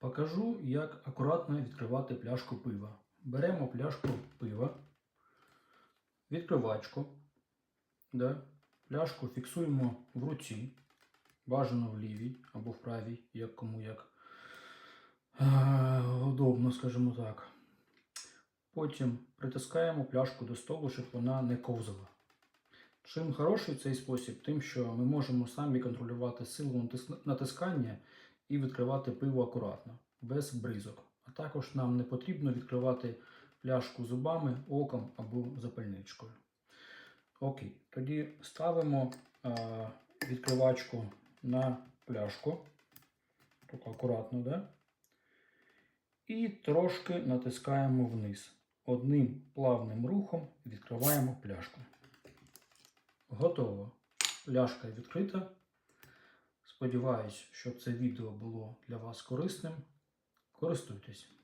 Покажу, як акуратно відкривати пляшку пива. Беремо пляшку пива, відкривачку, да? пляшку фіксуємо в руці, бажано в лівій або в правій, як кому як е, удобно, скажімо так. Потім притискаємо пляшку до столу, щоб вона не ковзала. Чим хороший цей спосіб, тим, що ми можемо самі контролювати силу натискання і відкривати пиво акуратно, без бризок. А також нам не потрібно відкривати пляшку зубами, оком або запальничкою. Окей, тоді ставимо е, відкривачку на пляшку. Так акуратно, да? І трошки натискаємо вниз. Одним плавним рухом відкриваємо пляшку. Готово. Пляшка відкрита. Сподіваюсь, що це відео було для вас корисним. Користуйтесь.